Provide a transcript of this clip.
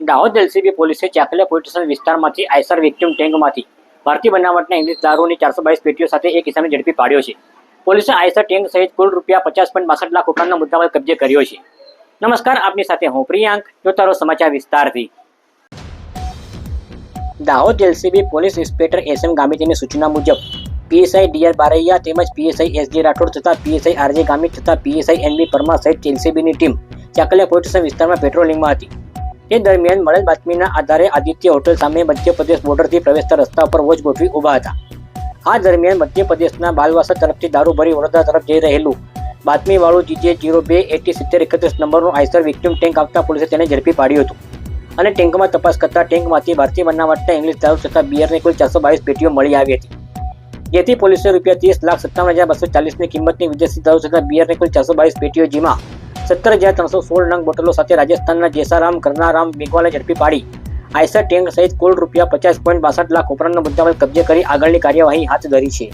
Dahod LCB પોલીસે Chakaliya police station વિસ્તારમાંથી આઈસર વિક્ટિમ ટેન્કમાંથી ભારતીય બનાવટના ઇંગ્લિશ દારૂની ચારસો બાવીસ પેટીઓ સાથે એક ઇસમને ઝડપી પાડ્યો છે. પોલીસે આઈસર ટેન્ક સહિત કુલ રૂપિયા પચાસ પોઈન્ટ બાસઠ લાખ ઉપરાંતના પર કબજે કર્યો છે. નમસ્કાર, આપની સાથે હું પ્રિયાંક જો તારો સમાચાર વિસ્તારથી. Dahod LCB police inspector S M ગામિતીની સૂચના મુજબ પીએસઆઈ ડીઆર બારૈયા તેમજ પીએસઆઈ એસજી રાઠોડ તથા પીએસઆઈ આરજે ગામિત તથા પીએસઆઈ એનબી પરમાર સહિત એલસીબીની ટીમ ચાકલિયા પોલીસ વિસ્તારમાં પેટ્રોલિંગમાં હતી. તે દરમિયાન મળેલ બાતમીના આધારે આદિત્ય હોટલ સામે મધ્યપ્રદેશ બોર્ડરથી પ્રવેશતા રસ્તા પર વોચ ગોઠવી ઊભા હતા. આ દરમિયાન મધ્યપ્રદેશના બાલવાસા તરફથી દારૂ ભરી વડોદરા તરફ જઈ રહેલું બાતમીવાળું જીજે જીરો બે એટી સિત્તેર એકત્રીસ નંબરનું આઈસર વિક્ટિમ ટેન્ક આવતા પોલીસે તેને ઝડપી પાડ્યું હતું. અને ટેન્કમાં તપાસ કરતા ટેન્કમાંથી ભારતીય બનાવટના ઇંગ્લિશ દારૂ તથા બિયરની કુલ ચારસો બાવીસ પેટીઓ મળી આવી હતી. જેથી પોલીસે રૂપિયા ત્રીસ લાખ સત્તાવન હજાર બસો ચાલીસની કિંમતની વિદેશી દારૂ તથા બિયરની કુલ ચારસો બાવીસ પેટીઓ જેમાં સત્તર હજાર ત્રણસો સોળ નંગ બોટલો સાથે રાજસ્થાનના જેસારામ, કરનારામ, મેઘવાલે ઝડપી પાડી. આઈસર ટેન્ક સહિત કુલ રૂપિયા પચાસ પોઈન્ટ બાસઠ લાખ ઉપરાંતના મુદ્દા પર કબજે કરી આગળની કાર્યવાહી હાથ ધરી છે.